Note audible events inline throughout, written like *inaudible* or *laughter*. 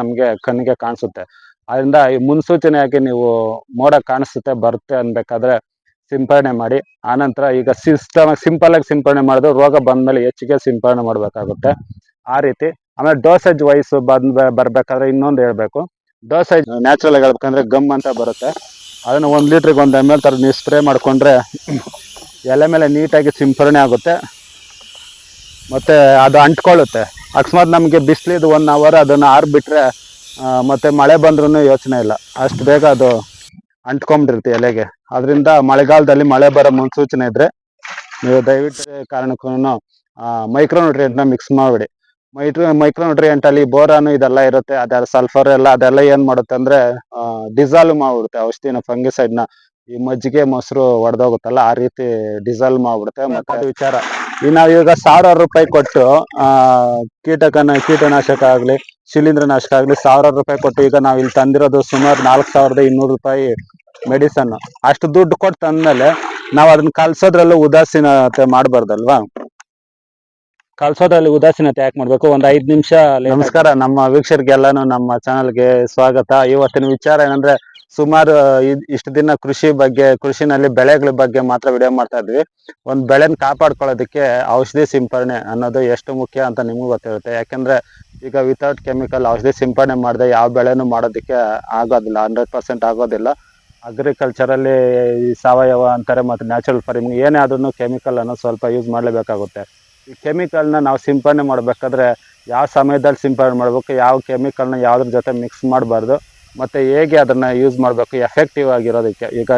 ನಮಗೆ ಕಣ್ಣಿಗೆ ಕಾಣಿಸುತ್ತೆ. ಅದರಿಂದ ಈ ಮುನ್ಸೂಚನೆಯಾಗಿ ನೀವು ಮೋಡ ಕಾಣಿಸುತ್ತೆ, ಬರುತ್ತೆ ಅನ್ಬೇಕಾದ್ರೆ ಸಿಂಪರಣೆ ಮಾಡಿ. ಆನಂತರ ಈಗ ಸಿಸ್ಟಮ್ ಸಿಂಪಲ್ ಆಗಿ ಸಿಂಪರಣೆ ಮಾಡಿದ್ರೆ ರೋಗ ಬಂದ್ಮೇಲೆ ಹೆಚ್ಚಿಗೆ ಸಿಂಪರಣೆ ಮಾಡಬೇಕಾಗುತ್ತೆ. ಆ ರೀತಿ. ಆಮೇಲೆ ಡೋಸೇಜ್ ವೈಸ್ ಬಂದ್ ಬರ್ಬೇಕಾದ್ರೆ ಇನ್ನೊಂದು ಹೇಳ್ಬೇಕು. ಡೋಸೇಜ್ ನ್ಯಾಚುರಲ್ ಆಗಿ ಹೇಳ್ಬೇಕಂದ್ರೆ ಗಮ್ ಅಂತ ಬರುತ್ತೆ. ಅದನ್ನು ಒಂದು ಲೀಟ್ರಿಗೆ ಒಂದು ಎಂ ಎಲ್ ಥರ ನೀವು ಸ್ಪ್ರೇ ಮಾಡಿಕೊಂಡ್ರೆ ಎಲೆ ಮೇಲೆ ನೀಟಾಗಿ ಸಿಂಪರಣೆ ಆಗುತ್ತೆ. ಮತ್ತು ಅದು ಅಂಟ್ಕೊಳ್ಳುತ್ತೆ. ಅಕಸ್ಮಾತ್ ನಮಗೆ ಬಿಸಿಲಿದ್ದು ಒನ್ ಅವರ್ ಅದನ್ನು ಆರ್ಬಿಟ್ರೆ ಆ, ಮತ್ತೆ ಮಳೆ ಬಂದ್ರೂ ಯೋಚನೆ ಇಲ್ಲ. ಅಷ್ಟು ಬೇಗ ಅದು ಅಂಟ್ಕೊಂಬಿಟ್ಟಿರುತ್ತೆ ಎಲೆಗೆ. ಅದರಿಂದ ಮಳೆಗಾಲದಲ್ಲಿ ಮಳೆ ಬರೋ ಮುನ್ಸೂಚನೆ ಇದ್ರೆ ನೀವು ದಯವಿಟ್ಟು ಕಾರಣಕ್ಕೂ ಮೈಕ್ರೋನ್ಯೂಟ್ರಿಯೆಂಟ್ನ ಮಿಕ್ಸ್ ಮಾಡಿಬಿಡಿ. ಮೈಕ್ರೋ ಮೈಕ್ರೋನ್ಯೂಟ್ರಿಯೆಂಟ್ ಅಲ್ಲಿ ಬೋರಾನು ಇದೆಲ್ಲ ಇರುತ್ತೆ. ಅದೆಲ್ಲ ಸಲ್ಫರ್ ಎಲ್ಲ ಅದೆಲ್ಲ ಏನ್ ಮಾಡುತ್ತೆ ಅಂದ್ರೆ ಡಿಸಾಲ್ವ್ ಮಾಡ್ಬಿಡುತ್ತೆ ಔಷಧಿನ ಫಂಗಿಸೈಡ್ನ ನ. ಈ ಮಜ್ಜಿಗೆ ಮೊಸರು ಒಡೆದೋಗುತ್ತಲ್ಲ ಆ ರೀತಿ ಡಿಸಾಲ್ವ್ ಮಾಡ್ಬಿಡುತ್ತೆ. ಮತ್ತೆ ವಿಚಾರ. ನಾವು ಈಗ ಸಾವಿರಾರು ರೂಪಾಯಿ ಕೊಟ್ಟು ಆ ಕೀಟಕನ ಕೀಟನಾಶಕ ಆಗ್ಲಿ ಶಿಲೀಂಧ್ರನಾಶಕ ಆಗ್ಲಿ ಸಾವಿರಾರು ರೂಪಾಯಿ ಕೊಟ್ಟು ಈಗ ನಾವು ಇಲ್ಲಿ ತಂದಿರೋದು ಸುಮಾರು ನಾಲ್ಕು ಸಾವಿರದ ಇನ್ನೂರು ರೂಪಾಯಿ ಮೆಡಿಸನ್ ಅಷ್ಟು ದುಡ್ಡು ಕೊಟ್ಟು ತಂದ್ಮೇಲೆ ನಾವು ಅದನ್ನ ಕಲ್ಸೋದ್ರಲ್ಲೂ ಉದಾಸೀನತೆ ಮಾಡಬಾರ್ದಲ್ವಾ? ಕಲ್ಸೋದ್ರಲ್ಲಿ ಉದಾಸೀನತೆ ಯಾಕೆ ಮಾಡ್ಬೇಕು? ಒಂದ್ ಐದ್ ನಿಮಿಷ ನಮಸ್ಕಾರ ನಮ್ಮ ವೀಕ್ಷಕರಿಗೆಲ್ಲಾನು ನಮ್ಮ ಚಾನಲ್ಗೆ ಸ್ವಾಗತ. ಇವತ್ತಿನ ವಿಚಾರ ಏನಂದ್ರೆ ಸುಮಾರು ಇಷ್ಟು ದಿನ ಕೃಷಿ ಬಗ್ಗೆ, ಕೃಷಿನಲ್ಲಿ ಬೆಳೆಗಳ ಬಗ್ಗೆ ಮಾತ್ರ ವಿಡಿಯೋ ಮಾಡ್ತಾ ಇದ್ವಿ. ಒಂದು ಬೆಳೆನ ಕಾಪಾಡ್ಕೊಳ್ಳೋದಕ್ಕೆ ಔಷಧಿ ಸಿಂಪರಣೆ ಅನ್ನೋದು ಎಷ್ಟು ಮುಖ್ಯ ಅಂತ ನಿಮಗೂ ಗೊತ್ತಿರುತ್ತೆ. ಯಾಕಂದ್ರೆ ಈಗ ವಿತೌಟ್ ಕೆಮಿಕಲ್ ಔಷಧಿ ಸಿಂಪರಣೆ ಮಾಡದೆ ಯಾವ ಬೆಳೆನೂ ಮಾಡೋದಕ್ಕೆ ಆಗೋದಿಲ್ಲ ಹಂಡ್ರೆಡ್ ಪರ್ಸೆಂಟ್ ಆಗೋದಿಲ್ಲ. ಅಗ್ರಿಕಲ್ಚರಲ್ಲಿ ಸಾವಯವ ಅಂತಾರೆ ಮತ್ತು ನ್ಯಾಚುರಲ್ ಫಾರ್ಮಿಂಗ್ ಏನೇ ಆದ್ರೂ ಕೆಮಿಕಲ್ ಅನ್ನೋ ಸ್ವಲ್ಪ ಯೂಸ್ ಮಾಡಲೇಬೇಕಾಗುತ್ತೆ. ಈ ಕೆಮಿಕಲ್ನ ನಾವು ಸಿಂಪರಣೆ ಮಾಡಬೇಕಾದ್ರೆ ಯಾವ ಸಮಯದಲ್ಲಿ ಸಿಂಪರಣೆ ಮಾಡಬೇಕು, ಯಾವ ಕೆಮಿಕಲ್ನ ಯಾವುದ್ರ ಜೊತೆ ಮಿಕ್ಸ್ ಮಾಡಬಾರ್ದು ಮತ್ತು ಹೇಗೆ ಅದನ್ನು ಯೂಸ್ ಮಾಡಬೇಕು ಎಫೆಕ್ಟಿವ್ ಆಗಿರೋದಕ್ಕೆ. ಈಗ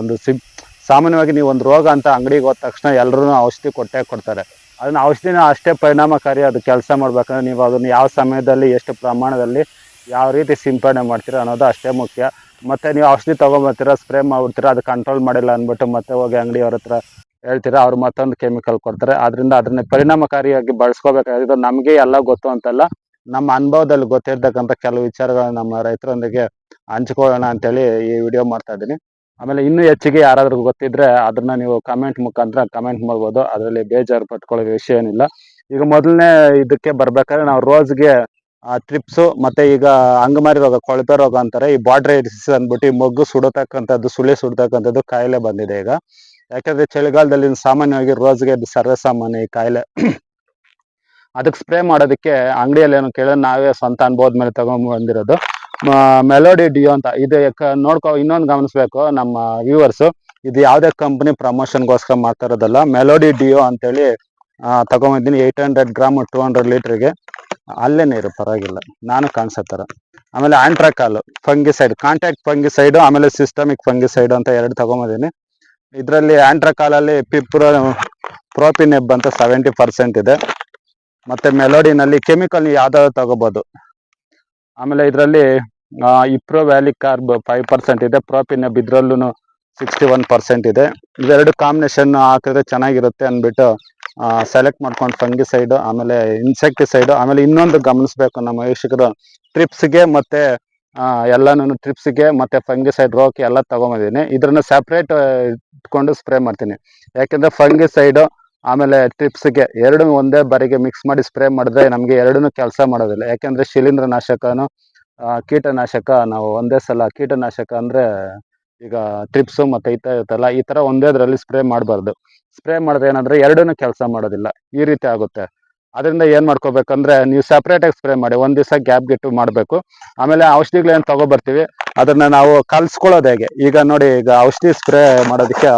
ಒಂದು ಸಿಬ್ ಸಾಮಾನ್ಯವಾಗಿ ನೀವು ಒಂದು ರೋಗ ಅಂತ ಅಂಗಡಿಗೆ ಹೋದ ತಕ್ಷಣ ಎಲ್ಲರೂ ಔಷಧಿ ಕೊಟ್ಟೇ ಕೊಡ್ತಾರೆ. ಅದನ್ನ ಔಷಧಿನ ಅಷ್ಟೇ ಪರಿಣಾಮಕಾರಿ ಅದು ಕೆಲಸ ಮಾಡಬೇಕಂದ್ರೆ ನೀವು ಅದನ್ನು ಯಾವ ಸಮಯದಲ್ಲಿ, ಎಷ್ಟು ಪ್ರಮಾಣದಲ್ಲಿ, ಯಾವ ರೀತಿ ಸಿಂಪರಣೆ ಮಾಡ್ತೀರಾ ಅನ್ನೋದು ಅಷ್ಟೇ ಮುಖ್ಯ. ಮತ್ತು ನೀವು ಔಷಧಿ ತೊಗೊಂಬರ್ತೀರಾ ಸ್ಪ್ರೇ ಮಾಡ್ಬಿಡ್ತೀರಾ, ಅದು ಕಂಟ್ರೋಲ್ ಮಾಡಿಲ್ಲ ಅಂದ್ಬಿಟ್ಟು ಮತ್ತೆ ಹೋಗಿ ಅಂಗಡಿಯವ್ರ ಹತ್ರ ಹೇಳ್ತೀರಾ, ಅವ್ರು ಮತ್ತೊಂದು ಕೆಮಿಕಲ್ ಕೊಡ್ತಾರೆ. ಅದರಿಂದ ಅದನ್ನ ಪರಿಣಾಮಕಾರಿಯಾಗಿ ಬಳಸ್ಕೋಬೇಕಾಗಿದ್ದು ನಮಗೆ ಎಲ್ಲ ಗೊತ್ತು ಅಂತಲ್ಲ ನಮ್ಮ ಅನುಭವದಲ್ಲಿ ಗೊತ್ತಿರ್ತಕ್ಕಂಥ ಕೆಲವು ವಿಚಾರಗಳನ್ನ ನಮ್ಮ ರೈತರೊಂದಿಗೆ ಹಂಚ್ಕೊಳ್ಳೋಣ ಅಂತೇಳಿ ಈ ವಿಡಿಯೋ ಮಾಡ್ತಾ ಇದ್ದೀನಿ. ಆಮೇಲೆ ಇನ್ನೂ ಹೆಚ್ಚಿಗೆ ಯಾರಾದ್ರೂ ಗೊತ್ತಿದ್ರೆ ಅದನ್ನ ನೀವು ಕಮೆಂಟ್ ಮುಖಾಂತರ ಕಮೆಂಟ್ ಮಾಡ್ಬೋದು. ಅದರಲ್ಲಿ ಬೇಜಾರು ಪಟ್ಕೊಳ್ಳೋ ವಿಷಯ ಏನಿಲ್ಲ. ಈಗ ಮೊದಲನೇ ಇದಕ್ಕೆ ಬರ್ಬೇಕಾದ್ರೆ ನಾವು ರೋಸ್ಗೆ ಟ್ರಿಪ್ಸು ಮತ್ತೆ ಈಗ ಅಂಗಮಾರಿ ರೋಗ ಕೊಳಪೆ ರೋಗ ಅಂತಾರೆ. ಈ ಬಾಡ್ರೈಟಿಸ್ ಅಂದ್ಬಿಟ್ಟು ಈ ಮೊಗ್ಗು ಸುಡತಕ್ಕಂಥದ್ದು, ಸುಳಿ ಸುಡತಕ್ಕಂಥದ್ದು ಕಾಯಿಲೆ ಬಂದಿದೆ ಈಗ. ಯಾಕಂದ್ರೆ ಚಳಿಗಾಲದಲ್ಲಿ ಸಾಮಾನ್ಯವಾಗಿ ರೋಜ್ಗೆ ಸರ್ವೇ ಸಾಮಾನ್ಯ ಈ ಕಾಯಿಲೆ ಅದಕ್ಕೆ ಸ್ಪ್ರೇ ಮಾಡೋದಕ್ಕೆ ಅಂಗಡಿಯಲ್ಲಿ ಏನು ಕೇಳಿದ್ರೆ ನಾವೇ ಸ್ವಂತ ಅನುಭವದ ಮೇಲೆ ತಗೊಂಡ್ ಬಂದಿರೋದು. ಮೆಲೋಡಿ ಡಿಯೋ ಅಂತ ಇದು ನೋಡ್ಕೋ ಇನ್ನೊಂದು ಗಮನಿಸ್ಬೇಕು ನಮ್ಮ ವ್ಯೂವರ್ಸ್ ಇದು ಯಾವುದೇ ಕಂಪನಿ ಪ್ರಮೋಷನ್ಗೋಸ್ಕರ ಮಾಡ್ತಾ ಇರೋದಲ್ಲ ಮೆಲೋಡಿ ಡಿಯೋ ಅಂತೇಳಿ ಆ, ತಗೊಂಬಂದಿನಿ eight hundred gram two hundred ಲೀಟ್ರಿಗೆ ಅಲ್ಲೇ ನೀರು ಪರವಾಗಿಲ್ಲ ನಾನು ಕಾಣಿಸತ್ತರ ಆಮೇಲೆ ಆಂಟ್ರಾಕಾಲ್ ಫಂಗಿಸೈಡ್ ಕಾಂಟ್ಯಾಕ್ಟ್ ಫಂಗಿಸೈಡ್ ಆಮೇಲೆ ಸಿಸ್ಟಮಿಕ್ ಫಂಗಿಸೈಡ್ ಅಂತ ಎರಡು ತಗೊಂಬಂದಿನಿ. ಇದರಲ್ಲಿ ಆಂಟ್ರಾಕಾಲಲ್ಲಿ ಪಿಪ್ರೋ ಪ್ರೋಪಿನೆಬ್ ಅಂತ ಸೆವೆಂಟಿ ಪರ್ಸೆಂಟ್ ಇದೆ. ಮತ್ತೆ ಮೆಲೋಡಿನಲ್ಲಿ ಕೆಮಿಕಲ್ ಯಾವ್ದಾದ್ರು ತಗೋಬಹುದು ಆಮೇಲೆ ಇದರಲ್ಲಿ iprovalicarb five percent ಇದೆ ಪ್ರೋಪಿನೆಬ್ ಬಿದ್ರಲ್ಲೂ ಸಿಕ್ಸ್ಟಿ ಒನ್ ಪರ್ಸೆಂಟ್ ಇದೆ. ಇವೆರಡು ಕಾಂಬಿನೇಷನ್ ಹಾಕಿದ್ರೆ ಚೆನ್ನಾಗಿರುತ್ತೆ ಅಂದ್ಬಿಟ್ಟು ಸೆಲೆಕ್ಟ್ ಮಾಡ್ಕೊಂಡು ಫಂಗಿಸೈಡ್ ಆಮೇಲೆ ಇನ್ಸೆಕ್ಟಿಸೈಡ್ ಆಮೇಲೆ ಇನ್ನೊಂದು ಗಮನಿಸಬೇಕು ನಮ್ಮ ವೀಕ್ಷಕರು. ಟ್ರಿಪ್ಸ್ಗೆ ಮತ್ತೆ ಎಲ್ಲಾನು ಟ್ರಿಪ್ಸ್ಗೆ ಮತ್ತೆ ಫಂಗಿಸೈಡ್ ರೋಕ್ ಎಲ್ಲ ತಗೊಂಬಂದಿದ್ದೀನಿ. ಇದ್ರನ್ನ ಸಪ್ರೇಟ್ ಇಟ್ಕೊಂಡು ಸ್ಪ್ರೇ ಮಾಡ್ತೀನಿ. ಯಾಕೆಂದ್ರೆ ಫಂಗಿಸೈಡ್ ಆಮೇಲೆ ಟ್ರಿಪ್ಸ್ಗೆ ಎರಡು ಒಂದೇ ಬಾರಿಗೆ ಮಿಕ್ಸ್ ಮಾಡಿ ಸ್ಪ್ರೇ ಮಾಡಿದ್ರೆ ನಮಗೆ ಎರಡೂ ಕೆಲಸ ಮಾಡೋದಿಲ್ಲ. ಯಾಕೆಂದರೆ ಶಿಲೀಂಧ್ರ ನಾಶಕನೂ ಕೀಟನಾಶಕ ನಾವು ಒಂದೇ ಸಲ ಕೀಟನಾಶಕ ಅಂದ್ರೆ ಈಗ ಟ್ರಿಪ್ಸು ಮತ್ತೆ ಈ ಥರ ಇರುತ್ತಲ್ಲ ಈ ತರ ಒಂದೇದ್ರಲ್ಲಿ ಸ್ಪ್ರೇ ಮಾಡಬಾರ್ದು. ಸ್ಪ್ರೇ ಮಾಡಿದ್ರೆ ಏನಂದ್ರೆ ಎರಡೂ ಕೆಲಸ ಮಾಡೋದಿಲ್ಲ. ಈ ರೀತಿ ಆಗುತ್ತೆ. ಅದರಿಂದ ಏನು ಮಾಡ್ಕೋಬೇಕಂದ್ರೆ ನೀವು ಸಪ್ರೇಟ್ ಆಗಿ ಸ್ಪ್ರೇ ಮಾಡಿ, ಒಂದು ದಿವಸ ಗ್ಯಾಪ್ ಗಿಟ್ಟು ಮಾಡಬೇಕು. ಆಮೇಲೆ ಔಷಧಿಗಳು ಏನು ತಗೊಬರ್ತೀವಿ, ಅದನ್ನ ನಾವು ಕಲ್ಸ್ಕೊಳ್ಳೋದು ಹೇಗೆ? ಈಗ ನೋಡಿ, ಈಗ ಔಷಧಿ ಸ್ಪ್ರೇ ಮಾಡೋದಕ್ಕೆ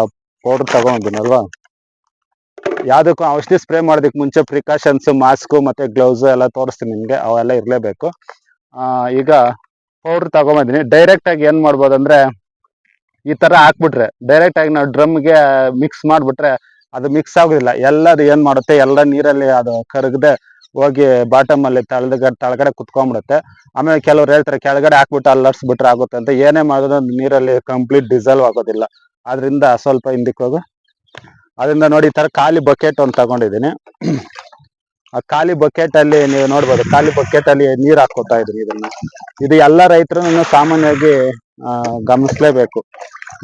ಪೌಡರ್ ತಗೊಂಡಿನಲ್ವಾ ಯಾವ್ದಕ್ಕೂ ಔಷಧಿ ಸ್ಪ್ರೇ ಮಾಡೋದಕ್ಕೆ ಮುಂಚೆ ಪ್ರಿಕಾಷನ್ಸ್ ಮಾಸ್ಕ್ ಮತ್ತೆ ಗ್ಲೌಸ್ ಎಲ್ಲ ತೋರಿಸ್ತೀನಿ ನಿಮ್ಗೆ, ಅವೆಲ್ಲ ಇರಲೇಬೇಕು. ಈಗ ಪೌಡರ್ ತಗೊಂಬಂದಿನಿ. ಡೈರೆಕ್ಟ್ ಆಗಿ ಏನ್ ಮಾಡ್ಬೋದು ಅಂದ್ರೆ ಈ ತರ ಹಾಕ್ಬಿಟ್ರೆ ಡೈರೆಕ್ಟ್ ಆಗಿ ನಾವು ಡ್ರಮ್ಗೆ ಮಿಕ್ಸ್ ಮಾಡ್ಬಿಟ್ರೆ ಅದು ಮಿಕ್ಸ್ ಆಗೋದಿಲ್ಲ. ಎಲ್ಲದು ಏನ್ ಮಾಡುತ್ತೆ, ಎಲ್ಲ ನೀರಲ್ಲಿ ಅದು ಕರಗದೆ ಹೋಗಿ ಬಾಟಮ್ ಅಲ್ಲಿ ತಳಗಡೆ ತಳಗಡೆ ಕುತ್ಕೊಂಡ್ಬಿಡುತ್ತೆ ಆಮೇಲೆ ಕೆಲವ್ರು ಹೇಳ್ತಾರೆ, ಕೆಳಗಡೆ ಹಾಕ್ಬಿಟ್ಟು ಅಲ್ಲರ್ಸ್ಬಿಟ್ರೆ ಆಗುತ್ತೆ ಅಂತ. ಏನೇ ಮಾಡಿದ್ರು ನೀರಲ್ಲಿ ಕಂಪ್ಲೀಟ್ ಡಿಸಲ್ವ್ ಆಗೋದಿಲ್ಲ. ಆದ್ರಿಂದ ಸ್ವಲ್ಪ ಹಿಂದಕ್ಕೆ ಅದರಿಂದ ನೋಡಿ ಈ ತರ ಖಾಲಿ ಬಕೆಟ್ ಒಂದು ತಗೊಂಡಿದ್ದೀನಿ. ಆ ಖಾಲಿ ಬಕೆಟ್ ಅಲ್ಲಿ ನೀವು ನೋಡ್ಬೋದು, ಖಾಲಿ ಬಕೆಟ್ ಅಲ್ಲಿ ನೀರ್ ಹಾಕೋತಾ ಇದ್ರಿ ಇದನ್ನ. ಇದು ಎಲ್ಲ ರೈತರು ಸಾಮಾನ್ಯವಾಗಿ ಗಮನಿಸ್ಲೇಬೇಕು.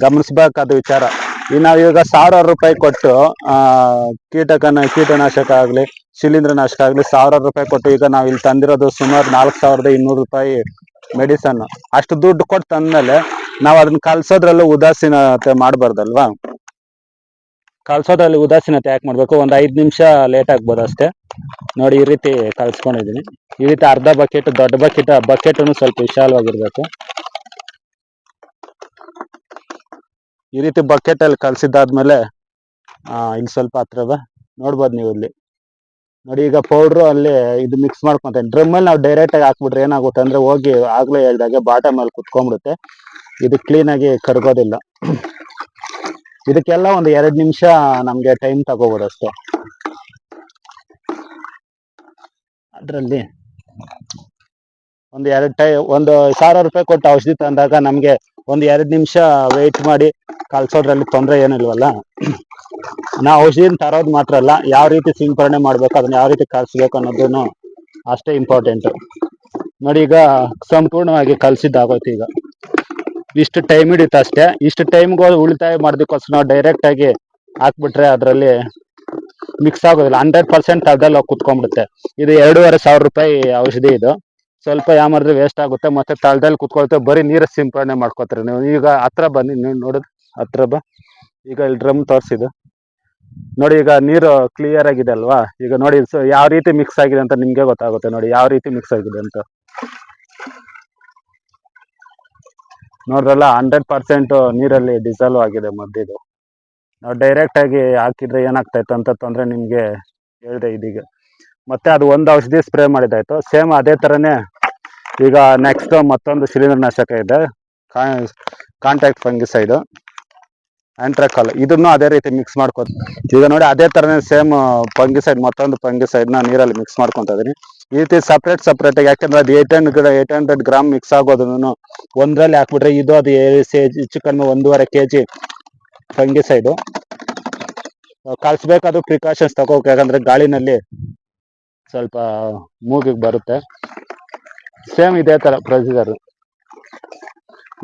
ಗಮನಿಸ್ಬೇಕಾದ ವಿಚಾರ. ಈ ನಾವು ಈಗ ಸಾವಿರಾರು ರೂಪಾಯಿ ಕೊಟ್ಟು, ಆ, ಕೀಟಕನ, ಕೀಟನಾಶಕ ಆಗ್ಲಿ, ಶಿಲೀಂಧ್ರನಾಶಕ ಆಗಲಿ ಸಾವಿರಾರು ರೂಪಾಯಿ ಕೊಟ್ಟು ಈಗ ನಾವು ಇಲ್ಲಿ ತಂದಿರೋದು ಸುಮಾರು ನಾಲ್ಕು ಸಾವಿರದ ಇನ್ನೂರು ರೂಪಾಯಿ ಮೆಡಿಸನ್ ಅಷ್ಟು ದುಡ್ಡು ಕೊಟ್ಟು ತಂದ್ಮೇಲೆ ನಾವು ಅದನ್ನ ಕಲ್ಸೋದ್ರಲ್ಲೂ ಉದಾಸೀನತೆ ಮಾಡಬಾರ್ದಲ್ವಾ? ಕಲ್ಸೋದ್ರಲ್ಲಿ ಉದಾಸೀನತೆ ಯಾಕೆ ಮಾಡಬೇಕು? ಒಂದು ಐದು ನಿಮಿಷ ಲೇಟ್ ಆಗ್ಬೋದು ಅಷ್ಟೇ. ನೋಡಿ ಈ ರೀತಿ ಕಲ್ಸ್ಕೊಂಡಿದ್ದೀನಿ ಈ ರೀತಿ ಅರ್ಧ ಬಕೆಟ್ ದೊಡ್ಡ ಬಕೆಟ್ ಬಕೆಟನ್ನು ಸ್ವಲ್ಪ ವಿಶಾಲವಾಗಿರ್ಬೇಕು. ಈ ರೀತಿ ಬಕೆಟ್ ಅಲ್ಲಿ ಕಲ್ಸಿದ್ದಾದ್ಮೇಲೆ, ಆ ಇಲ್ಲಿ ಸ್ವಲ್ಪ ಹತ್ರ ಬಾ ನೋಡ್ಬೋದು ನೀವು ಇಲ್ಲಿ. ನೋಡಿ ಈಗ ಪೌಡ್ರು ಅಲ್ಲಿ ಇದು ಮಿಕ್ಸ್ ಮಾಡ್ಕೊಂತೇನೆ. ಡ್ರಮ್ ಅಲ್ಲಿ ನಾವು ಡೈರೆಕ್ಟ್ ಆಗಿ ಹಾಕ್ಬಿಟ್ರೆ ಏನಾಗುತ್ತೆ ಅಂದ್ರೆ ಹೋಗಿ ಆಗ್ಲೇ ಹೇಳ್ದಾಗೆ ಬಾಟಮ್ ಅಲ್ಲಿ ಕುತ್ಕೊಂಡ್ಬಿಡುತ್ತೆ. ಇದು ಕ್ಲೀನ್ ಆಗಿ ಕರ್ಗೋದಿಲ್ಲ. ಇದಕ್ಕೆಲ್ಲ ಒಂದು ಎರಡು ನಿಮಿಷ ನಮ್ಗೆ ಟೈಮ್ ತಗೋಬೋದು ಅಷ್ಟೇ ಅದರಲ್ಲಿ ಒಂದು ಎರಡು ಟೈ, ಒಂದು ಸಾವಿರ ರೂಪಾಯಿ ಕೊಟ್ಟು ಔಷಧಿ ತಂದಾಗ ನಮ್ಗೆ ಒಂದು ಎರಡು ನಿಮಿಷ ವೆಯ್ಟ್ ಮಾಡಿ ಕಲ್ಸೋದ್ರಲ್ಲಿ ತೊಂದರೆ ಏನಿಲ್ವಲ್ಲ. ನಾ ಔಷಧಿನ ತರೋದು ಮಾತ್ರ ಅಲ್ಲ, ಯಾವ ರೀತಿ ಸಿಂಪರಣೆ ಮಾಡ್ಬೇಕು, ಅದನ್ನ ಯಾವ ರೀತಿ ಕಲ್ಸ್ಬೇಕು ಅನ್ನೋದನ್ನು ಅಷ್ಟೇ ಇಂಪಾರ್ಟೆಂಟ್ ನೋಡಿ ಈಗ ಸಂಪೂರ್ಣವಾಗಿ ಕಲ್ಸಿದ್ದಾಗೋಯ್ತು ಈಗ. ಇಷ್ಟು ಟೈಮ್ ಹಿಡಿಯುತ್ತೆ ಅಷ್ಟೇ. ಇಷ್ಟು ಟೈಮ್ಗೆ ಉಳಿತಾಯ ಮಾಡೋದಕ್ಕೋಸ್ಕರ ನಾವು ಡೈರೆಕ್ಟ್ ಆಗಿ ಹಾಕ್ಬಿಟ್ರೆ ಅದರಲ್ಲಿ ಮಿಕ್ಸ್ ಆಗೋದಿಲ್ಲ. ಹಂಡ್ರೆಡ್ ಪರ್ಸೆಂಟ್ ಅದ್ರಲ್ಲಿ ಹೋಗಿ ಕುತ್ಕೊಂಡ್ಬಿಡುತ್ತೆ. ಇದು ಎರಡೂವರೆ ಸಾವಿರ ರೂಪಾಯಿ ಔಷಧಿ ಇದು. ಸ್ವಲ್ಪ ಯಾಮಾರಿದ್ರೆ ವೇಸ್ಟ್ ಆಗುತ್ತೆ. ಮತ್ತೆ ತಳದಲ್ಲಿ ಕುತ್ಕೊಳ್ತೇವೆ ಬರೀ ನೀರು ಸಿಂಪರಣೆ ಮಾಡ್ಕೋತಾರೆ ನೀವು. ಈಗ ಹತ್ರ ಬನ್ನಿ. ನೀವು ನೋಡಿದ್ ಹತ್ರ ಬ. ಈಗ ಇಲ್ಲಿ ಡ್ರಮ್ ತೋರಿಸಿದ್ದು. ನೋಡಿ ಈಗ ನೀರು ಕ್ಲಿಯರ್ ಆಗಿದೆ ಅಲ್ವಾ? ಈಗ ನೋಡಿ ಯಾವ ರೀತಿ ಮಿಕ್ಸ್ ಆಗಿದೆ ಅಂತ ನಿಮ್ಗೆ ಗೊತ್ತಾಗುತ್ತೆ ನೋಡಿ. ಯಾವ ರೀತಿ ಮಿಕ್ಸ್ ಆಗಿದೆ ಅಂತ. ನೋಡ್ರಲ್ಲ ಹಂಡ್ರೆಡ್ ಪರ್ಸೆಂಟ್ ನೀರಲ್ಲಿ ಡಿಸಾಲ್ವ್ ಆಗಿದೆ ಮದ್ದಿದು. ನಾವು ಡೈರೆಕ್ಟ್ ಆಗಿ ಹಾಕಿದ್ರೆ ಏನಾಗ್ತಾ ಇತ್ತು ಅಂತ ತೊಂದರೆ ನಿಮ್ಗೆ ಹೇಳಿದೆ ಇದೀಗ. ಮತ್ತೆ ಅದು ಒಂದು ಔಷಧಿ ಸ್ಪ್ರೇ ಮಾಡಿದಾಯ್ತು. ಸೇಮ್ ಅದೇ ತರನೇ ಈಗ ನೆಕ್ಸ್ಟ್ ಮತ್ತೊಂದು ಶಿಲೀಂಧ್ರನಾಶಕ ಇದೆ. ಕಾಂಟ್ಯಾಕ್ಟ್ ಫಂಗಿಸೈಡ್ ಆಂಟ್ರಾಕಾಲ್ ಇದನ್ನು ಅದೇ ರೀತಿ ಮಿಕ್ಸ್ ಮಾಡ್ಕೊತ ಈಗ ನೋಡಿ ಅದೇ ತರನೇ ಸೇಮ್ ಪಂಗಿಸೈಡ್ ಮತ್ತೊಂದು ಪಂಗಿಸೈಡ್ನ ನೀರಲ್ಲಿ ಮಿಕ್ಸ್ ಮಾಡ್ಕೊತ ಇದೀನಿ. ಈ ರೀತಿ ಸಪ್ರೇಟ್ ಸಪ್ರೇಟ್ ಆಗಿ, ಯಾಕಂದ್ರೆ ಅದು eight hundred eight hundred gram mix ಆಗೋದನ್ನು ಒಂದ್ರಲ್ಲಿ ಹಾಕ್ಬಿಟ್ರೆ ಇದು ಅದು ಹೆಚ್ಚು ಕಡಿಮೆ ಒಂದೂವರೆ ಕೆ ಜಿ ಫಂಗಿಸೈಡು ಕಲ್ಸ್ಬೇಕಾದ್ರೂ ಪ್ರಿಕಾಷನ್ಸ್ ತಗೋಬೇಕು, ಯಾಕಂದ್ರೆ ಗಾಳಿನಲ್ಲಿ ಸ್ವಲ್ಪ ಮೂಗಿಗೆ ಬರುತ್ತೆ. ಸೇಮ್ ಇದೇ ತರ ಪ್ರೊಸೀಜರ್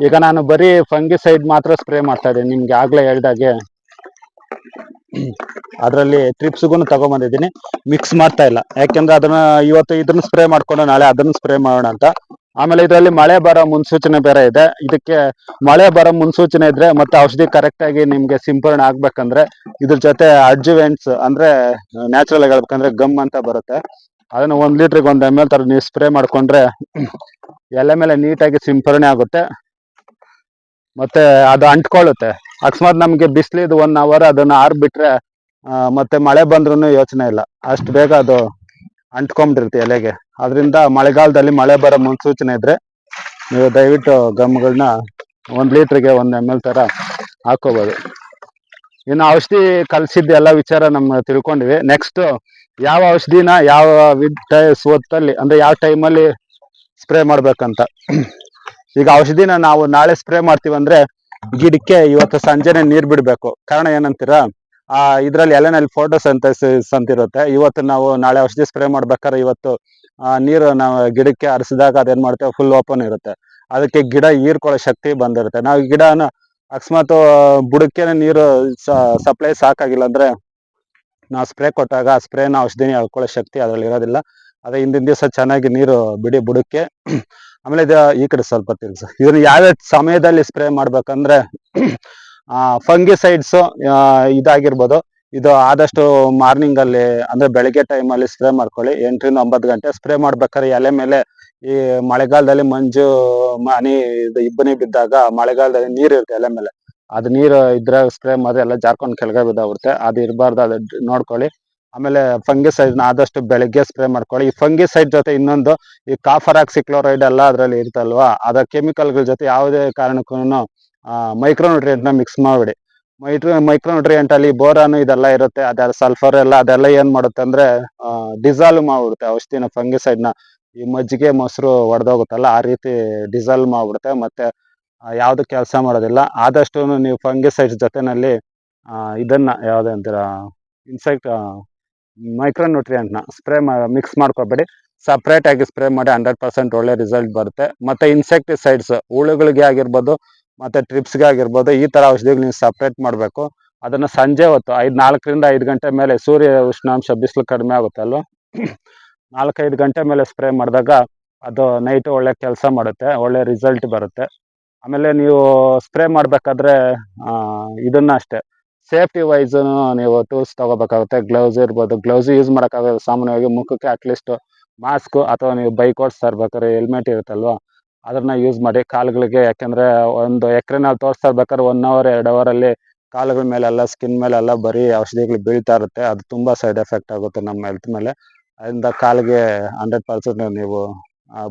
ಈಗ ನಾನು ಬರೀ ಫಂಗಿಸೈಡ್ ಮಾತ್ರ ಸ್ಪ್ರೇ ಮಾಡ್ತಾ ಇದ್ದೀನಿ. ನಿಮ್ಗೆ ಆಗ್ಲೇ ಹೇಳ್ದಾಗೆ ಅದರಲ್ಲಿ ಟ್ರಿಪ್ಸ್ಗೂ ತಗೊಂಬಂದಿದ್ದೀನಿ. ಮಿಕ್ಸ್ ಮಾಡ್ತಾ ಇಲ್ಲ. ಯಾಕೆಂದ್ರೆ ಅದನ್ನ ಇವತ್ತು ಇದನ್ನ ಸ್ಪ್ರೇ ಮಾಡ್ಕೊಂಡು ನಾಳೆ ಅದನ್ನ ಸ್ಪ್ರೇ ಮಾಡೋಣ ಅಂತ. ಆಮೇಲೆ ಇದರಲ್ಲಿ ಮಳೆ ಬರೋ ಮುನ್ಸೂಚನೆ ಬೇರೆ ಇದೆ. ಇದಕ್ಕೆ ಮಳೆ ಬರೋ ಮುನ್ಸೂಚನೆ ಇದ್ರೆ ಮತ್ತೆ ಔಷಧಿ ಕರೆಕ್ಟ್ ಆಗಿ ನಿಮ್ಗೆ ಸಿಂಪರಣೆ ಆಗ್ಬೇಕಂದ್ರೆ ಇದ್ರ ಜೊತೆ ಅಡ್ಜುವೆಂಟ್ಸ್ ಅಂದ್ರೆ ನ್ಯಾಚುರಲ್ ಆಗಿ ಹೇಳ್ಬೇಕಂದ್ರೆ ಗಮ್ ಅಂತ ಬರುತ್ತೆ. ಅದನ್ನ ಒಂದ್ ಲೀಟರ್ಗೆ ಒಂದ್ ಎಂ ಎಲ್ ತರ ನೀವು ಸ್ಪ್ರೇ ಮಾಡ್ಕೊಂಡ್ರೆ ಎಲೆ ಮೇಲೆ ನೀಟಾಗಿ ಸಿಂಪರಣೆ ಆಗುತ್ತೆ. ಮತ್ತೆ ಅದು ಅಂಟ್ಕೊಳ್ಳುತ್ತೆ. ಅಕಸ್ಮಾತ್ ನಮ್ಗೆ ಬಿಸಿಲಿದ್ ಒನ್ ಅವರ್ ಅದನ್ನ ಆರ್ ಬಿಟ್ರೆ ಮತ್ತೆ ಮಳೆ ಬಂದ್ರೂ ಯೋಚನೆ ಇಲ್ಲ. ಅಷ್ಟು ಬೇಗ ಅದು ಅಂಟ್ಕೊಂಡ್ಬಿಟ್ಟಿರುತ್ತೆ ಎಲೆಗೆ. ಅದರಿಂದ ಮಳೆಗಾಲದಲ್ಲಿ ಮಳೆ ಬರೋ ಮುನ್ಸೂಚನೆ ಇದ್ರೆ ನೀವು ದಯವಿಟ್ಟು ಗಮ್ಗಳನ್ನ ಒಂದ್ ಲೀಟ್ರಿಗೆ ಒಂದ್ ಎಂ ಎಲ್ ತರ ಹಾಕೋಬಹುದು ಇನ್ನು ಔಷಧಿ ಕಲ್ಸಿದ್ದ ಎಲ್ಲ ವಿಚಾರ ನಮ್ಮ ತಿಳ್ಕೊಂಡಿವಿ. ನೆಕ್ಸ್ಟ್ ಯಾವ ಔಷಧಿನ ಯಾವ ವಿದ್ ಹೊತ್ತಲ್ಲಿ ಅಂದ್ರೆ ಯಾವ ಟೈಮಲ್ಲಿ ಸ್ಪ್ರೇ ಮಾಡ್ಬೇಕಂತ. ಈಗ ಔಷಧಿನ ನಾವು ನಾಳೆ ಸ್ಪ್ರೇ ಮಾಡ್ತೀವಿ ಅಂದ್ರೆ ಗಿಡಕ್ಕೆ ಇವತ್ತು ಸಂಜೆನೆ ನೀರ್ ಬಿಡ್ಬೇಕು. ಕಾರಣ ಏನಂತೀರಾ? ಆ, ಇದ್ರಲ್ಲಿ ಎಲೆನಲ್ಲಿ ಫೋಟೋಸೆಂಥಸಿಸ್ ಅಂತ ಅಂತಿರುತ್ತೆ. ಇವತ್ತು ನಾವು ನಾಳೆ ಔಷಧಿ ಸ್ಪ್ರೇ ಮಾಡ್ಬೇಕಾದ್ರೆ ಇವತ್ತು, ಆ, ನೀರು ನಾವು ಗಿಡಕ್ಕೆ ಹರಿಸಿದಾಗ ಅದೇನ್ ಮಾಡ್ತೇವೆ? ಫುಲ್ ಓಪನ್ ಇರುತ್ತೆ. ಅದಕ್ಕೆ ಗಿಡ ಹೀರ್ಕೊಳ್ಳೋ ಶಕ್ತಿ ಬಂದಿರುತ್ತೆ. ನಾವು ಗಿಡನ ಅಕಸ್ಮಾತ್ ಬುಡಕ್ಕೆ ನೀರು ಸಪ್ಲೈ ಸಾಕಾಗಿಲ್ಲ ಅಂದ್ರೆ ನಾವು ಸ್ಪ್ರೇ ಕೊಟ್ಟಾಗ ಆ ಸ್ಪ್ರೇನ ಔಷಧಿನ ಎಳ್ಕೊಳ್ಳೋ ಶಕ್ತಿ ಅದ್ರಲ್ಲಿ ಇರೋದಿಲ್ಲ ಅದೇ ಹಿಂದಿನ ದಿವಸ ಚೆನ್ನಾಗಿ ನೀರು ಬಿಡಿ ಬುಡಕ್ಕೆ. *clears throat* ಆಮೇಲೆ ಇದು ಈ ಕಡೆ ಸ್ವಲ್ಪ ತಿರುಗಿಸ ಇದನ್ನ ಯಾವ ಸಮಯದಲ್ಲಿ ಸ್ಪ್ರೇ ಮಾಡ್ಬೇಕಂದ್ರೆ *clears throat* ಫಂಗಿಸೈಡ್ಸ್ ಇದಾಗಿರ್ಬೋದು. ಇದು ಆದಷ್ಟು ಮಾರ್ನಿಂಗ್ ಅಲ್ಲಿ ಅಂದ್ರೆ ಬೆಳಿಗ್ಗೆ ಟೈಮ್ ಅಲ್ಲಿ ಸ್ಪ್ರೇ ಮಾಡ್ಕೊಳ್ಳಿ. ಎಂಟರಿಂದ ಒಂಬತ್ತು ಗಂಟೆ ಸ್ಪ್ರೇ ಮಾಡ್ಬೇಕಾದ್ರೆ ಎಲೆ ಮೇಲೆ ಈ ಮಳೆಗಾಲದಲ್ಲಿ ಮಂಜು, ಮನಿ ಇಬ್ಬನಿ ಬಿದ್ದಾಗ ಮಳೆಗಾಲದಲ್ಲಿ ನೀರು ಇರುತ್ತೆ ಎಲೆ ಮೇಲೆ. ಅದು ನೀರು ಇದ್ರೆ ಸ್ಪ್ರೇ ಮಾಡಿದ್ರೆ ಎಲ್ಲ ಜಾರ್ಕೊಂಡು ಕೆಳಗೆ ಬಿದ್ದಾಗುತ್ತೆ. ಅದು ಇರಬಾರ್ದು, ಅದು ನೋಡ್ಕೊಳ್ಳಿ. ಆಮೇಲೆ ಫಂಗಿಸೈಡ್ನ ಆದಷ್ಟು ಬೆಳಗ್ಗೆ ಸ್ಪ್ರೇ ಮಾಡ್ಕೊಳ್ಳಿ. ಈ ಫಂಗಿಸೈಡ್ ಜೊತೆ ಇನ್ನೊಂದು ಈ ಕಾಫರ್ ಆಕ್ಸಿಕ್ಲೋರೈಡ್ ಎಲ್ಲ ಅದರಲ್ಲಿ ಇರುತ್ತಲ್ವಾ ಅದ ಕೆಮಿಕಲ್ಗಳ ಜೊತೆ ಯಾವುದೇ ಕಾರಣಕ್ಕೂ ಮೈಕ್ರೋನ್ಯೂಟ್ರಿಯೆಂಟ್ನ ಮಿಕ್ಸ್ ಮಾಡ್ಬಿಡಿ. ಮೈಕ್ರೋ ಮೈಕ್ರೋನ್ಯೂಟ್ರಿಯೆಂಟ್ ಅಲ್ಲಿ ಬೋರಾನು ಇದೆಲ್ಲ ಇರುತ್ತೆ ಅದೆಲ್ಲ ಸಲ್ಫರ್ ಎಲ್ಲ, ಅದೆಲ್ಲ ಏನ್ ಮಾಡುತ್ತೆ ಅಂದ್ರೆ ಡಿಸಾಲ್ವ್ ಮಾಡ್ಬಿಡುತ್ತೆ ಔಷಧಿನ ಫಂಗಿಸೈಡ್ನ ಈ ಮಜ್ಜಿಗೆ, ಮೊಸರು ಒಡೆದೋಗುತ್ತಲ್ಲ, ಆ ರೀತಿ ಡಿಸಾಲ್ವ್ ಮಾಡ್ಬಿಡುತ್ತೆ, ಮತ್ತೆ ಯಾವ್ದು ಕೆಲಸ ಮಾಡೋದಿಲ್ಲ. ಆದಷ್ಟು ನೀವು ಫಂಗಿಸೈಡ್ಸ್ ಜೊತೆನಲ್ಲಿ ಇದನ್ನ, ಯಾವ್ದು ಅಂತೀರಾ ಇನ್ಸೆಕ್ಟ್ ಮೈಕ್ರೋನ್ಯೂಟ್ರಿಯೆಂಟ್ ನ್ಯೂಟ್ರಿಯೆಂಟ್ನ ಸ್ಪ್ರೇ ಮಿಕ್ಸ್ ಮಾಡ್ಕೋಬೇಡಿ. ಸಪ್ರೇಟಾಗಿ ಸ್ಪ್ರೇ ಮಾಡಿ ಹಂಡ್ರೆಡ್ ಪರ್ಸೆಂಟ್ ಒಳ್ಳೆ ರಿಸಲ್ಟ್ ಬರುತ್ತೆ. ಮತ್ತೆ ಇನ್ಸೆಕ್ಟಿಸೈಡ್ಸ್, ಹುಳುಗಳಿಗೆ ಆಗಿರ್ಬೋದು, ಮತ್ತೆ ಟ್ರಿಪ್ಸ್ಗೆ ಆಗಿರ್ಬೋದು, ಈ ತರ ಔಷಧಿಗಳು ನೀವು ಸಪ್ರೇಟ್ ಮಾಡಬೇಕು. ಅದನ್ನ ಸಂಜೆ ಹೊತ್ತು, ಐದು, ನಾಲ್ಕರಿಂದ ಐದು ಗಂಟೆ ಮೇಲೆ ಸೂರ್ಯ ಉಷ್ಣಾಂಶ, ಬಿಸಿಲು ಕಡಿಮೆ ಆಗುತ್ತೆ ಅಲ್ವಾ? ನಾಲ್ಕೈದು ಗಂಟೆ ಮೇಲೆ ಸ್ಪ್ರೇ ಮಾಡಿದಾಗ ಅದು ನೈಟ್ ಒಳ್ಳೆ ಕೆಲಸ ಮಾಡುತ್ತೆ, ಒಳ್ಳೆ ರಿಸಲ್ಟ್ ಬರುತ್ತೆ. ಆಮೇಲೆ ನೀವು ಸ್ಪ್ರೇ ಮಾಡಬೇಕಾದ್ರೆ ಇದನ್ನ ಅಷ್ಟೇ. ಸೇಫ್ಟಿ ವೈಸ್ ನೀವು ಟೂಲ್ಸ್ ತಗೋಬೇಕಾಗುತ್ತೆ. ಗ್ಲೌಸ್ ಇರ್ಬೋದು. ಗ್ಲೌಸ್ ಯೂಸ್ ಮಾಡೋಕ್ಕಾಗಲ್ಲ. ಸಾಮಾನ್ಯವಾಗಿ ಮುಖಕ್ಕೆ ಅಟ್ಲೀಸ್ಟ್ ಮಾಸ್ಕ್ ಅಥವಾ ನೀವು ಬೈಕ್ ಓಡಿಸ್ತಾ ಇರ್ಬೇಕಾದ್ರೆ ಹೆಲ್ಮೆಟ್ ಇರುತ್ತಲ್ವ? ಅದನ್ನ ಯೂಸ್ ಮಾಡಿ ಕಾಲುಗಳಿಗೆ, ಯಾಕೆಂದ್ರೆ ಒಂದು ಎಕರೆ ನಾವು ತೋರಿಸ್ತಾ ಇರ್ಬೇಕಾದ್ರೆ ಒನ್ ಅವರ್ ಎರಡು ಅವರಲ್ಲಿ ಕಾಲುಗಳ ಮೇಲೆಲ್ಲ ಸ್ಕಿನ್ ಮೇಲೆಲ್ಲ ಬರೀ ಔಷಧಿಗಳು ಬೀಳ್ತಾ ಇರುತ್ತೆ. ಅದು ತುಂಬಾ ಸೈಡ್ ಎಫೆಕ್ಟ್ ಆಗುತ್ತೆ ನಮ್ಮ ಹೆಲ್ತ್ ಮೇಲೆ. ಅದರಿಂದ ಕಾಲಿಗೆ ಹಂಡ್ರೆಡ್ ಪರ್ಸೆಂಟ್ ನೀವು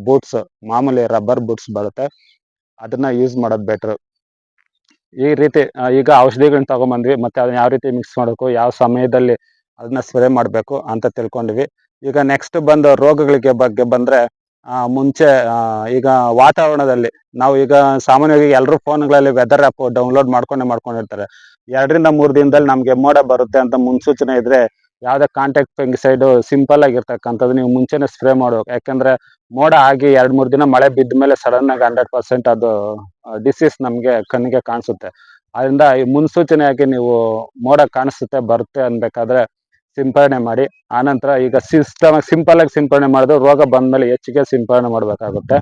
ಬೂಟ್ಸ್ ಮಾಮೂಲಿ ರಬ್ಬರ್ ಬೂಟ್ಸ್ ಬರುತ್ತೆ. ಅದನ್ನ ಯೂಸ್ ಮಾಡೋದು ಬೆಟ್ರು ಈ ರೀತಿ ಈಗ ಔಷಧಿಗಳನ್ನ ತಗೊಂಬಂದ್ವಿ, ಮತ್ತೆ ಅದನ್ನ ಯಾವ ರೀತಿ ಮಿಕ್ಸ್ ಮಾಡಬೇಕು ಯಾವ ಸಮಯದಲ್ಲಿ ಅದನ್ನ ಸ್ಪ್ರೇ ಮಾಡಬೇಕು ಅಂತ ತಿಳ್ಕೊಂಡ್ವಿ. ಈಗ ನೆಕ್ಸ್ಟ್ ಬಂದು ರೋಗಗಳಿಗೆ ಬಗ್ಗೆ ಬಂದ್ರೆ ಮುಂಚೆ ಈಗ ವಾತಾವರಣದಲ್ಲಿ ನಾವು ಈಗ ಸಾಮಾನ್ಯವಾಗಿ ಎಲ್ಲರೂ ಫೋನ್ಗಳಲ್ಲಿ ವೆದರ್ ಆ್ಯಪ್ ಡೌನ್ಲೋಡ್ ಮಾಡ್ಕೊಂಡೇ ಮಾಡ್ಕೊಂಡಿರ್ತಾರೆ. ಎರಡರಿಂದ ಮೂರು ದಿನದಲ್ಲಿ ನಮಗೆ ಮೋಡ ಬರುತ್ತೆ ಅಂತ ಮುನ್ಸೂಚನೆ ಇದ್ರೆ ಯಾವುದೇ ಕಾಂಟ್ಯಾಕ್ಟ್ ಸೈಡ್ ಸಿಂಪಲ್ ಆಗಿರ್ತಕ್ಕಂಥದ್ದು ನೀವು ಮುಂಚೆನೆ ಸ್ಪ್ರೇ ಮಾಡ್ಬೇಕು. ಯಾಕಂದ್ರೆ ಮೋಡ ಆಗಿ ಎರಡು ಮೂರು ದಿನ ಮಳೆ ಬಿದ್ದ ಮೇಲೆ ಸಡನ್ ಆಗಿ ಹಂಡ್ರೆಡ್ ಪರ್ಸೆಂಟ್ ಅದು ಡಿಸೀಸ್ ನಮಗೆ ಕಣ್ಣಿಗೆ ಕಾಣಿಸುತ್ತೆ. ಅದರಿಂದ ಈ ಮುನ್ಸೂಚನೆಯಾಗಿ ನೀವು ಮೋಡ ಕಾಣಿಸುತ್ತೆ, ಬರುತ್ತೆ ಅನ್ಬೇಕಾದ್ರೆ ಸಿಂಪರಣೆ ಮಾಡಿ. ಆನಂತರ ಈಗ ಸಿಸ್ಟಮ್ ಸಿಂಪಲ್ ಆಗಿ ಸಿಂಪರಣೆ ಮಾಡಿದ್ರೆ ರೋಗ ಬಂದ್ಮೇಲೆ ಹೆಚ್ಚಿಗೆ ಸಿಂಪರಣೆ ಮಾಡಬೇಕಾಗುತ್ತೆ.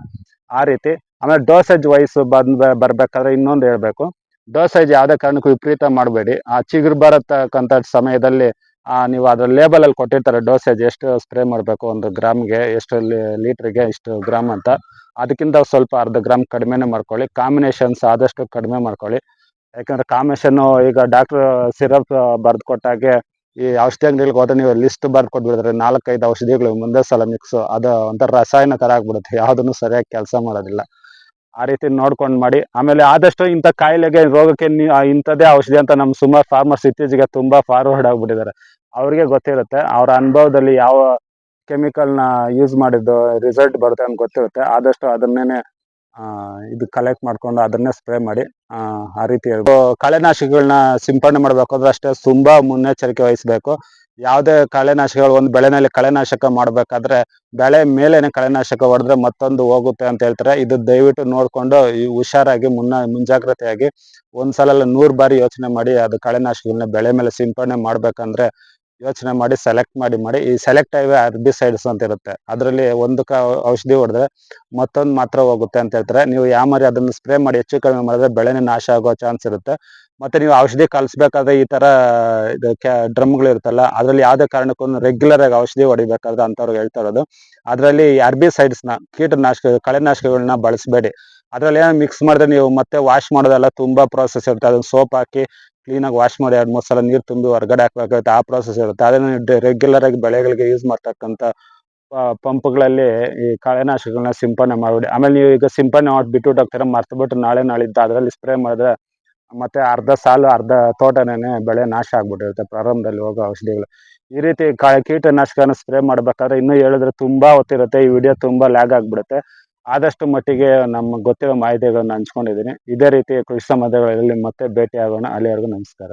ಆ ರೀತಿ ಆಮೇಲೆ ಡೋಸೇಜ್ ವೈಸ್ ಬಂದ್ ಬರ್ಬೇಕಾದ್ರೆ ಇನ್ನೊಂದು ಹೇಳ್ಬೇಕು. ಡೋಸೇಜ್ ಯಾವುದೇ ಕಾರಣಕ್ಕೂ ವಿಪರೀತ ಮಾಡಬೇಡಿ. ಆ ಚಿಗುರು ಬರತಕ್ಕಂಥ ಸಮಯದಲ್ಲಿ ನೀವು ಅದ್ರ ಲೇಬಲ್ ಅಲ್ಲಿ ಕೊಟ್ಟಿರ್ತಾರೆ ಡೋಸೇಜ್ ಎಷ್ಟು ಸ್ಪ್ರೇ ಮಾಡಬೇಕು ಒಂದು ಗ್ರಾಮ್ಗೆ, ಎಷ್ಟು ಲೀಟ್ರಿಗೆ ಇಷ್ಟು ಗ್ರಾಮ್ ಅಂತ. ಅದಕ್ಕಿಂತ ಸ್ವಲ್ಪ ಅರ್ಧ ಗ್ರಾಮ್ ಕಡಿಮೆನೆ ಮಾಡ್ಕೊಳ್ಳಿ. ಕಾಂಬಿನೇಷನ್ಸ್ ಆದಷ್ಟು ಕಡಿಮೆ ಮಾಡ್ಕೊಳ್ಳಿ. ಯಾಕಂದ್ರೆ ಕಾಂಬಿನೇಷನ್ ಈಗ ಡಾಕ್ಟರ್ ಸಿರಪ್ ಬರ್ದು ಕೊಟ್ಟಾಗೆ ಈ ಔಷಧಿ ಅಂಗಡಿಗಳಿಗೆ ಹೋದ್ರೆ ನೀವು ಲಿಸ್ಟ್ ಬರ್ದು ಕೊಟ್ಬಿಡ್ತಾರೆ ನಾಲ್ಕೈದು ಔಷಧಿಗಳು ಮುಂದೆ ಸಲ ಮಿಕ್ಸ್ ಅದು ಒಂಥರ ರಸಾಯನ ತರ ಆಗ್ಬಿಡುತ್ತೆ. ಯಾವುದನ್ನು ಸರಿಯಾಗಿ ಕೆಲಸ ಮಾಡೋದಿಲ್ಲ. ಆ ರೀತಿ ನೋಡ್ಕೊಂಡು ಮಾಡಿ. ಆಮೇಲೆ ಆದಷ್ಟು ಇಂಥ ಕಾಯಿಲೆಗೆ, ರೋಗಕ್ಕೆ ಇಂಥದ್ದೇ ಔಷಧಿ ಅಂತ ನಮ್ಮ ಸುಮಾರು ಫಾರ್ಮರ್ಸ್ ಇತ್ತೀಚೆಗೆ ತುಂಬಾ ಫಾರ್ವರ್ಡ್ ಆಗಿಬಿಟ್ಟಿದ್ದಾರೆ. ಅವ್ರಿಗೆ ಗೊತ್ತಿರುತ್ತೆ, ಅವರ ಅನುಭವದಲ್ಲಿ ಯಾವ ಕೆಮಿಕಲ್ನ ಯೂಸ್ ಮಾಡಿದ್ದು ರಿಸಲ್ಟ್ ಬರುತ್ತೆ ಅಂತ ಗೊತ್ತಿರುತ್ತೆ. ಆದಷ್ಟು ಅದನ್ನೇನೆ ಇದು ಕಲೆಕ್ಟ್ ಮಾಡ್ಕೊಂಡು ಅದನ್ನೇ ಸ್ಪ್ರೇ ಮಾಡಿ, ಆ ರೀತಿ ಕಳೆನಾಶಕಗಳನ್ನ ಸಿಂಪಡಣೆ ಮಾಡಬೇಕಾದ್ರೆ ಅಷ್ಟೇ ತುಂಬಾ ಮುನ್ನೆಚ್ಚರಿಕೆ ವಹಿಸಬೇಕು. ಯಾವುದೇ ಕಳೆನಾಶಕಗಳು ಒಂದು ಬೆಳೆನಲ್ಲಿ ಕಳೆನಾಶಕ ಮಾಡಬೇಕಾದ್ರೆ ಬೆಳೆ ಮೇಲೇನೆ ಕಳೆನಾಶಕ ಹೊಡೆದ್ರೆ ಮತ್ತೊಂದು ಹೋಗುತ್ತೆ ಅಂತ ಹೇಳ್ತಾರೆ. ಇದು ದಯವಿಟ್ಟು ನೋಡ್ಕೊಂಡು ಈ ಹುಷಾರಾಗಿ ಮುನ್ನ ಮುಂಜಾಗ್ರತೆಯಾಗಿ ಒಂದ್ಸಲ ನೂರು ಬಾರಿ ಯೋಚನೆ ಮಾಡಿ ಅದು ಕಳೆನಾಶಕಗಳನ್ನ ಬೆಳೆ ಮೇಲೆ ಸಿಂಪಡಣೆ ಮಾಡ್ಬೇಕಂದ್ರೆ ಯೋಚನೆ ಮಾಡಿ ಸೆಲೆಕ್ಟ್ ಮಾಡಿ ಮಾಡಿ, ಈ ಸೆಲೆಕ್ಟ್ ಆಗಿವೆ ಅರ್ಬಿಸೈಡ್ಸ್ ಅಂತ ಇರುತ್ತೆ. ಅದರಲ್ಲಿ ಒಂದು ಕ ಔಷಧಿ ಹೊಡೆದ್ರೆ ಮತ್ತೊಂದು ಮಾತ್ರ ಹೋಗುತ್ತೆ ಅಂತ ಹೇಳ್ತಾರೆ. ನೀವು ಯಾವ ಮಾರಿ ಅದನ್ನು ಸ್ಪ್ರೇ ಮಾಡಿ ಹೆಚ್ಚು ಕಡಿಮೆ ಮಾಡಿದ್ರೆ ಬೆಳೆನೇ ನಾಶ ಆಗೋ ಚಾನ್ಸ್ ಇರುತ್ತೆ. ಮತ್ತೆ ನೀವು ಔಷಧಿ ಕಲಿಸ್ಬೇಕಾದ್ರೆ ಈ ತರ ಡ್ರಮ್ಗಳು ಇರುತ್ತಲ್ಲ ಅದರಲ್ಲಿ ಯಾವುದೇ ಕಾರಣಕ್ಕೂ ರೆಗ್ಯುಲರ್ ಆಗಿ ಔಷಧಿ ಹೊಡಿಬೇಕಾದ್ರೆ ಅಂತವ್ರಿಗೆ ಹೇಳ್ತಾ ಇರೋದು. ಅದರಲ್ಲಿ ಅರ್ಬಿಸೈಡ್ಸ್ನ, ಕೀಟನಾಶಕ ಕಳೆನಾಶಕಗಳನ್ನ ಬಳಸಬೇಡಿ. ಅದರಲ್ಲಿ ಏನೋ ಮಿಕ್ಸ್ ಮಾಡಿದ್ರೆ ನೀವು ಮತ್ತೆ ವಾಶ್ ಮಾಡೋದೆಲ್ಲ ತುಂಬಾ ಪ್ರೋಸೆಸ್ ಇರುತ್ತೆ. ಅದನ್ನ ಸೋಪ್ ಹಾಕಿ ಕ್ಲೀನಾಗಿ ವಾಶ್ ಮಾಡಿ ಎರಡು ಮೂರು ಸಲ ನೀರು ತುಂಬಿ ಹೊರಗಡೆ ಹಾಕಬೇಕಾಗುತ್ತೆ. ಆ ಪ್ರೋಸೆಸ್ ಇರುತ್ತೆ. ಅದನ್ನ ರೆಗ್ಯುಲರ್ ಆಗಿ ಬೆಳೆಗಳಿಗೆ ಯೂಸ್ ಮಾಡ್ತಕ್ಕಂಥ ಪಂಪ್ಗಳಲ್ಲಿ ಈ ಕಳೆನಾಶಕಗಳನ್ನ ಸಿಂಪಡಣೆ ಮಾಡಿಬಿಡಿ. ಆಮೇಲೆ ನೀವು ಈಗ ಸಿಂಪಡಣೆ ಮಾಡಿ ಬಿಟ್ಟು ಹೋಗ್ತೀರ ಮರ್ತು ಬಿಟ್ಟು ನಾಳೆ ನಾಳಿದ್ದು ಅದರಲ್ಲಿ ಸ್ಪ್ರೇ ಮಾಡಿದ್ರೆ ಮತ್ತೆ ಅರ್ಧ ಸಾಲು, ಅರ್ಧ ತೋಟನೇ ಬೆಳೆ ನಾಶ ಆಗ್ಬಿಟ್ಟಿರುತ್ತೆ ಪ್ರಾರಂಭದಲ್ಲಿ ಹೋಗೋ ಔಷಧಿಗಳು. ಈ ರೀತಿ ಕೀಟನಾಶಕನ ಸ್ಪ್ರೇ ಮಾಡ್ಬೇಕಾದ್ರೆ ಇನ್ನೂ ಹೇಳಿದ್ರೆ ತುಂಬಾ ಹೊತ್ತಿರುತ್ತೆ. ಈ ವಿಡಿಯೋ ತುಂಬಾ ಲ್ಯಾಗ್ ಆಗ್ಬಿಡುತ್ತೆ. ಆದಷ್ಟು ಮಟ್ಟಿಗೆ ನಮ್ಮ ಗೊತ್ತಿರೋ ಮಾಹಿತಿಗಳನ್ನ ಹಂಚ್ಕೊಂಡಿದ್ದೀನಿ. ಇದೇ ರೀತಿ ಕೃಷಿ ಸಂಬಂಧಗಳಲ್ಲಿ ಮತ್ತೆ ಭೇಟಿ ಆಗೋಣ ಅಲ್ಲಿವರೆಗೂ ನಮಸ್ಕಾರ.